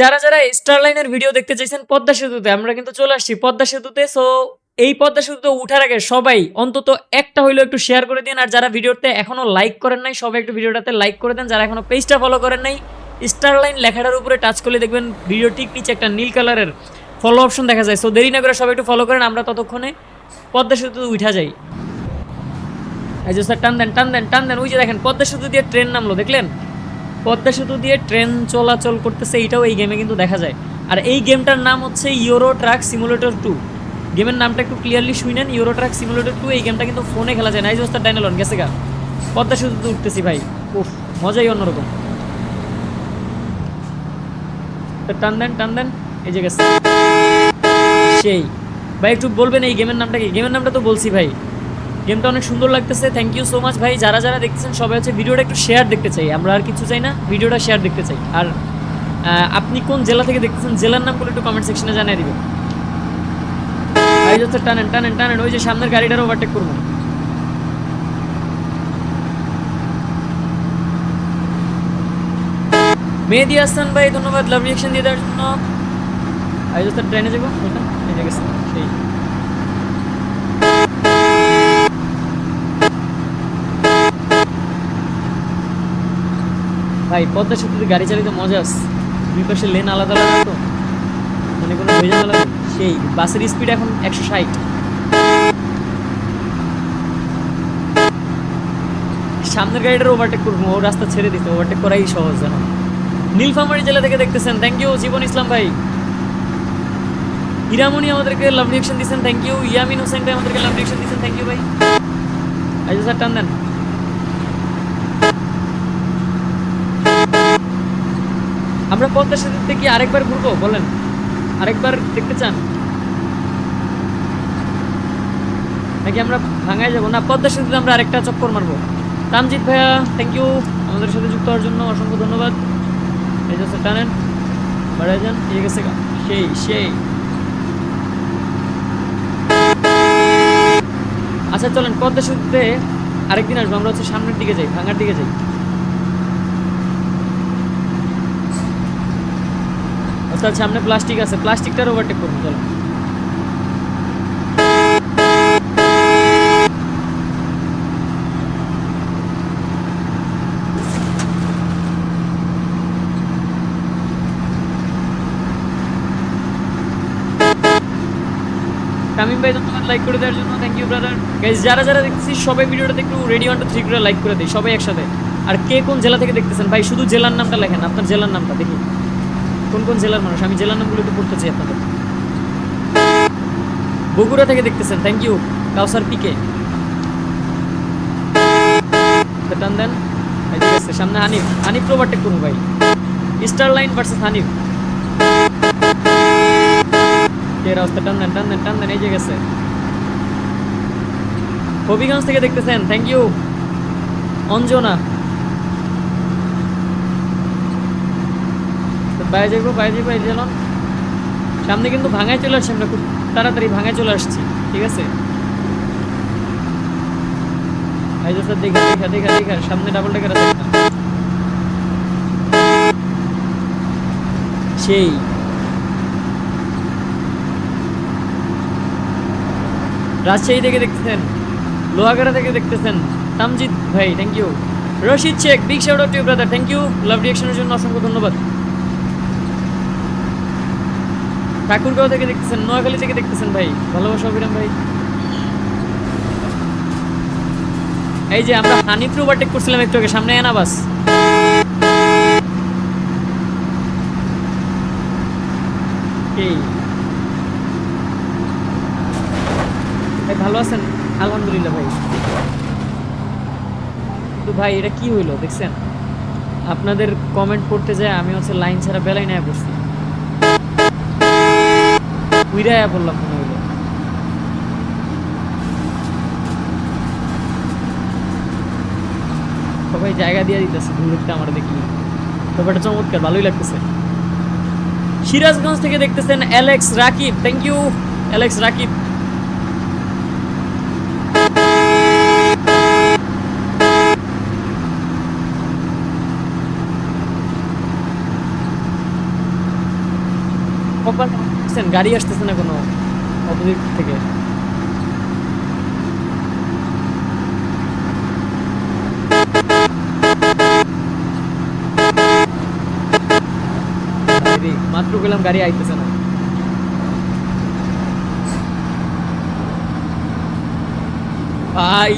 যারা যারা স্টার লাইনের ভিডিও দেখতে চাইছেন পদ্মা সেতুতে, আমরা কিন্তু চলে আসছি পদ্মা সেতুতে। সো এই পদ্মা সেতুতে উঠার আগে সবাই অন্তত একটা হইল একটু শেয়ার করে দিন। আর যারা ভিডিওতে এখনও লাইক করেন নাই, সবাই একটু ভিডিওটাতে লাইক করে দেন। যারা এখনও পেজটা ফলো করেন নাই স্টার লাইন লেখাটার উপরে টাচ করলে দেখবেন ভিডিও ঠিক নিচে একটা নীল কালারের ফলো অপশন দেখা যায়। সো দেরি না করে সবাই একটু ফলো করেন, আমরা ততক্ষণে পদ্মা সেতুতে উঠা যাই। এই যে স্যার টান দেন টান দেন টান দেন। ওই যে দেখেন, পদ্মা সেতু দিয়ে ট্রেন নামলো, দেখলেন? পদ্মা সেতু দিয়ে ট্রেন চলাচল করতেছে, এইটাও এই গেমে কিন্তু দেখা যায়। আর এই গেমটার নাম হচ্ছে ইউরো ট্রাক সিমুলেটর টু গেমের নামটা একটু ক্লিয়ারলি শুনেন ইউরো ট্রাক সিমুলেটর টু এই গেমটা কিন্তু ফোনে খেলা যায় নাইজ ওস্তার ডাইনালন গেছে গা। পদ্মা সেতুতে উঠতেছি ভাই। উফ, মজাই অন্যরকম। টান দেন টান দেন। এই যে গেছে। সেই। ভাই, একটু বলবেন এই গেমের নামটা কি? গেমের নামটা তো বলছি ভাই। গেমটা অনেক সুন্দর লাগতেছে। থ্যাংক ইউ সো মাচ ভাই। যারা যারা দেখতেছেন, সবাই হচ্ছে ভিডিওটা একটু শেয়ার দেখতে চাই। আমরা আর কিছু চাই না, ভিডিওটা শেয়ার দেখতে চাই। আর আপনি কোন জেলা থেকে দেখতেছেন, জেলার নামগুলো একটু কমেন্ট সেকশনে জানিয়ে দিবেন। ভাই যাচ্ছে টানেন টানেন টানেন। ওই যে সামনের গাড়িটার ওভারটেক করব। মেহেদি হাসান ভাই, ধন্যবাদ। লাভ রিয়েকশন দিয়ে দেওয়ার জন্য। ভাই ট্রেনে যাব। এই গেছে সেই ভাই, পদ্মা সেতুতে গাড়ি চালিয়ে মজা আছে। দুই পাশে লেন আলাদা আলাদা তো। মানে কোনো ভেজাল আলাদা। সেই বাসের স্পিড এখন একশো ষাট। সামনের গাড়িটার ওভারটেক করব, ও রাস্তা ছেড়ে দিতে ওভারটেক করাই সহজ এখন। নীলফামারী জেলা থেকে দেখতেছেন থ্যাংক ইউ জীবন ইসলাম ভাই। ইরামনি আমাদেরকে লাভ রিয়েকশন দিচ্ছেন থ্যাংক ইউ ইয়ামিন হোসেন ভাই আমাদেরকে লাভ রিয়েকশন দিচ্ছেন থ্যাংক ইউ ভাই। আচ্ছা স্যার, টান দেন। আমরা পদ্মা সেতুতে কি আরেকবার ঘুরবো? বলেন। আরেকবার দেখতে চান? নাকি আমরা ভাঙায় যাব? না, পদ্মা সেতুতে আমরা আরেকটা চক্কর মারবো। তামজিৎ ভাইয়া থ্যাংক ইউ আমাদের সাথে যুক্ত হওয়ার জন্য অসংখ্য ধন্যবাদ। এই যে টানেন বাড়ায় যান। ঠিক আছে, সেই সেই। আচ্ছা চলেন, পদ্মা সেতুতে আরেকদিন আসব। আমরা হচ্ছে সামনের দিকে যাই, ভাঙার দিকে যাই। অর্থাৎ সামনে প্লাস্টিক আছে। প্লাস্টিকটার ওভারটেক করব, চলো। তামিম ভাই, ধন্যবাদ লাইক করে দেওয়ার জন্য। থ্যাংক ইউ ব্রাদার গাইজ যারা যারা দেখতেছি, সবাই ভিডিওটাতে একটু রেডি ওয়ান টু থ্রি করে লাইক করে দিই, সবাই একসাথে। আর কে কোন জেলা থেকে দেখতেছেন? ভাই, শুধু জেলার নামটা লেখেন, আপনার জেলার নামটা দেখি। কোন কোন জেলার মানুষ? আমি জেলার নামগুলো একটু পড়তে চাই আপনাদের। বগুড়া থেকে দেখতেছেন। থ্যাংক ইউ কাউসার পিকে দেন। সামনে হানিফ। হানিফ ওভারটেক করুন ভাই। Star Line versus Hanif Habiganj থেকে দেখতেছেন। Thank you Anjana. বাইরে যাব বাইরে যাব এই যেন সামনে কিন্তু ভাঙায় চলে আসছি, আমরা খুব তাড়াতাড়ি ভাঙায় চলে আসছি, ঠিক আছে? সামনে ডাবল সেই। রাজশাহী থেকে দেখতেছেন থেকে দেখতেছেন ভাই thank you thank you love জন্য অসংখ্য ধন্যবাদ। ঠাকুরগাঁও থেকে দেখতেছেন, নোয়াখালী থেকে দেখতেছেন ভাই। ভালোবাসা অভিরাম ভাই। এই যে আমরা হানিফ ওভারটেক করছিলাম একটু আগে, সামনে এনাবাস এই। ভাই, ভালো আছেন? আলহামদুলিল্লাহ ভাই। কিন্তু ভাই, এটা কি হইল, দেখছেন? আপনাদের কমেন্ট পড়তে যায়, আমি হচ্ছে লাইন ছাড়া বেলাই নেয়া পড়ছি উইরায়া বললাম মনে হইল। সবাই জায়গা দিয়ে দিতেছে দূরত্বে আমার দেখি। ব্যাপারটা চমৎকার, ভালোই লাগতেছে। সিরাজগঞ্জ থেকে দেখতেছেন Alex Rakib thank you Alex Rakib. কপাল দেখছেন, গাড়ি আসতেছে না কোনো অপোজিট থেকে? মাত্র গেলাম গাড়ি আইতেছে না। ভাই